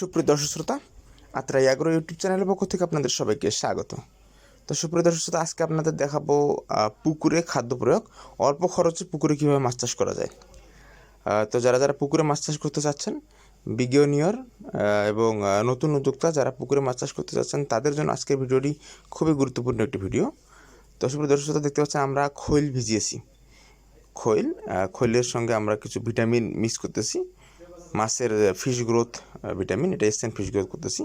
সুপ্রিয় দর্শক শ্রোতা আত্রা ইয়াগ্রো ইউটিউব চ্যানেলের পক্ষ থেকে আপনাদের সবাইকে স্বাগত। তো সুপ্রিয় দর্শক শ্রোতা, আজকে আপনাদের দেখাবো পুকুরে খাদ্য প্রয়োগ, অল্প খরচে পুকুরে কীভাবে মাছ চাষ করা যায়। তো যারা যারা পুকুরে মাছ চাষ করতে চাচ্ছেন, বিজ্ঞানীয়র এবং নতুন উদ্যোক্তা যারা পুকুরে মাছ চাষ করতে চাচ্ছেন, তাদের জন্য আজকের ভিডিওটি খুবই গুরুত্বপূর্ণ একটি ভিডিও। তো সুপ্রিয় দর্শক শ্রোতা, দেখতে পাচ্ছেন আমরা খৈল ভিজিয়েছি। খৈল খৈলের সঙ্গে আমরা কিছু ভিটামিন মিক্স করতেছি। মাছের ফিশ গ্রোথ ভিটামিন এটা এসেন ফিশ গ্রোথ করতেছি।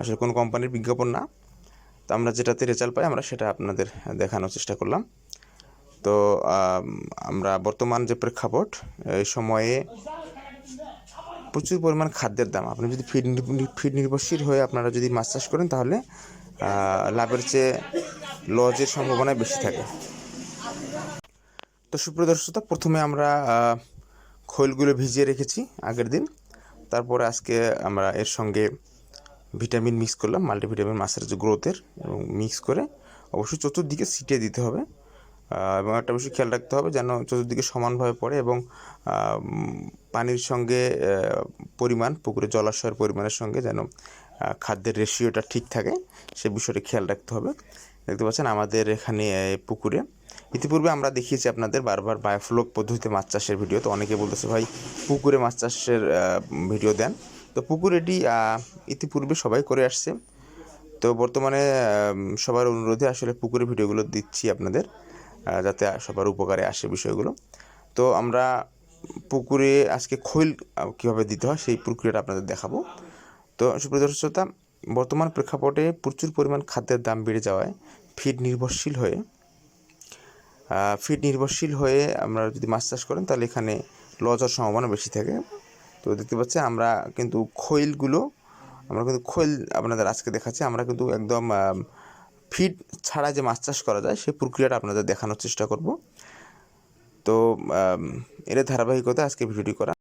আসলে কোনো কোম্পানির বিজ্ঞাপন না। তো আমরা যেটাতে রেজাল্ট পাই, আমরা সেটা আপনাদের দেখানোর চেষ্টা করলাম। তো আমরা বর্তমান যে প্রেক্ষাপট, এই সময়ে প্রচুর পরিমাণ খাদ্যের দাম। আপনি যদি ফিড ফিড নির্ভরশীল হয়ে আপনারা যদি মাছ চাষ করেন, তাহলে লাভের চেয়ে লজের সম্ভাবনা বেশি থাকে। তো সুপ্রিয় প্রথমে আমরা খৈলগুলো ভিজিয়ে রেখেছি আগের দিন। তারপরে আজকে আমরা এর সঙ্গে ভিটামিন মিক্স করলাম মাল্টিভিটামিন মাছের যে গ্রোথের এবং মিক্স করে অবশ্যই চতুর্দিকে ছিটিয়ে দিতে হবে। এবং একটা বিষয় খেয়াল রাখতে হবে যেন চতুর্দিকে সমানভাবে পড়ে এবং পানির সঙ্গে পরিমাণ, পুকুরে জলাশয়ের পরিমাণের সঙ্গে যেন খাদ্যের রেশিওটা ঠিক থাকে, সে বিষয়টা খেয়াল রাখতে হবে। দেখতে পাচ্ছেন, আমাদের এখানে পুকুরে। ইতিপূর্বে আমরা দেখিয়েছি আপনাদের বারবার বায়োফ্লোক পদ্ধতিতে মাছ চাষের ভিডিও। তো অনেকে বলতেছে, ভাই, পুকুরে মাছ চাষের ভিডিও দেন। তো পুকুর এটি ইতিপূর্বে সবাই করে আসছে। তো বর্তমানে সবার অনুরোধে আসলে পুকুরে ভিডিওগুলো দিচ্ছি আপনাদের যাতে সবার উপকারে আসে বিষয়গুলো। তো আমরা পুকুরে আজকে খৈল কীভাবে দিতে হয় সেই প্রক্রিয়াটা আপনাদের দেখাবো। তো সুপ্রিয় দর্শক শ্রোতা বর্তমান প্রেক্ষাপটে প্রচুর পরিমাণ খাদ্যের দাম বেড়ে যাওয়ায় ফিড নির্ভরশীল হয়ে ফিড নির্ভরশীল হয়ে আমরা যদি মাছ চাষ করেন তাহলে এখানে লজার সম্ভাবনা বেশি থাকে। তো দেখতে পাচ্ছি আমরা কিন্তু খৈলগুলো, আমরা কিন্তু খৈল আপনাদের আজকে দেখাচ্ছি, আমরা কিন্তু একদম ফিড ছাড়া যে মাছ চাষ করা যায় সেই প্রক্রিয়াটা আপনাদের দেখানোর চেষ্টা করব। তো এর ধারাবাহিকতা আজকে ভিডিওটি করা।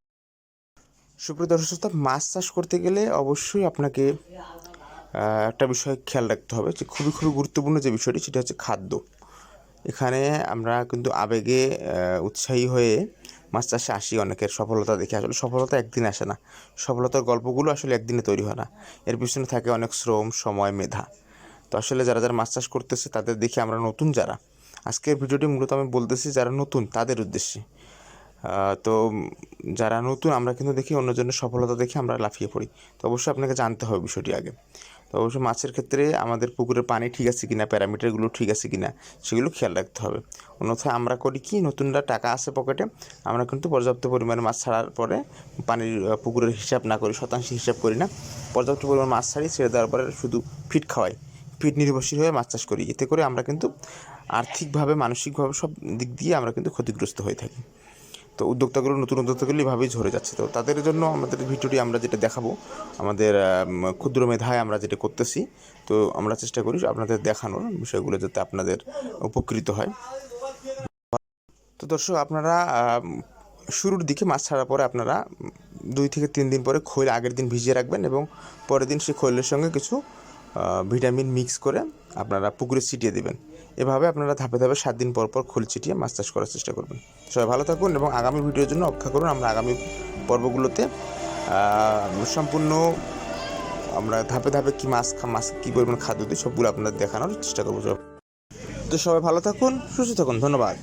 সুপ্রিয় দর্শক, মাছ চাষ করতে গেলে অবশ্যই আপনাকে একটা বিষয় খেয়াল রাখতে হবে যে খুবই খুবই গুরুত্বপূর্ণ যে বিষয়টি, সেটা হচ্ছে খাদ্য। এখানে আমরা কিন্তু আবেগে উৎসাহী হয়ে মাছ চাষে আসি অনেকের সফলতা দেখে। আসলে সফলতা একদিন আসে না। সফলতার গল্পগুলো আসলে একদিনে তৈরি হয় না। এর পিছনে থাকে অনেক শ্রম, সময়, মেধা। তো আসলে যারা যারা মাছ চাষ করতেছে, তাদের দেখে আমরা নতুন যারা। আজকের ভিডিওটি মূলত আমি বলতেছি যারা নতুন, তাদের উদ্দেশ্যে। তো যারা নতুন, আমরা কিন্তু দেখি অন্যজনের সফলতা দেখে আমরা লাফিয়ে পড়ি। তো অবশ্যই আপনাকে জানতে হবে বিষয়টি আগে। তো অবশ্যই মাছের ক্ষেত্রে আমাদের পুকুরের পানি ঠিক আছে কিনা, প্যারামিটারগুলো ঠিক আছে কিনা, সেগুলো খেয়াল রাখতে হবে। অন্যথায় আমরা করি কি, নতুনরা টাকা আছে পকেটে, আমরা কিন্তু পর্যাপ্ত পরিমাণে মাছ ছাড়ার পরে পানির পুকুরের হিসাব না করি, শতাংশ হিসাব করি না। পর্যাপ্ত পরিমাণ মাছ ছাড়ি ছেড়ে দেওয়ার পরে শুধু ফিট খাওয়াই। ফিট নির্ভরশীল হয়ে মাছ চাষ করি। এতে করে আমরা কিন্তু আর্থিকভাবে, মানসিকভাবে সব দিক দিয়ে আমরা কিন্তু ক্ষতিগ্রস্ত হয়ে থাকি। তো উদ্যোক্তাগুলো, নতুন উদ্যোক্তাগুলো এভাবেই ঝরে যাচ্ছে। তো তাদের জন্য আমাদের ভিডিওটি আমরা যেটা দেখাবো, আমাদের ক্ষুদ্র মেধায় আমরা যেটা করতেছি, তো আমরা চেষ্টা করি আপনাদের দেখানোর বিষয়গুলো যাতে আপনাদের উপকৃত হয়। তো দর্শক, আপনারা শুরুর দিকে মাছ ছাড়ার পরে আপনারা দুই থেকে তিন দিন পরে খৈল আগের দিন ভিজিয়ে রাখবেন এবং পরের দিন সেই খৈলের সঙ্গে কিছু ভিটামিন মিক্স করে আপনারা পুকুরে ছিটিয়ে দেবেন। এভাবে আপনারা ধাপে ধাপে সাত দিন পর পর খোল ছিটিয়ে মাছ চাষ করার চেষ্টা করবেন। সবাই ভালো থাকুন এবং আগামী ভিডিওর জন্য অপেক্ষা করুন। আমরা আগামী পর্বগুলোতে সম্পূর্ণ আমরা ধাপে ধাপে কী মাছ খা- মাছ কী পরিমাণ খাদ্য দিই সবগুলো আপনাদের দেখানোর চেষ্টা করব। তো সবাই ভালো থাকুন, সুস্থ থাকুন, ধন্যবাদ।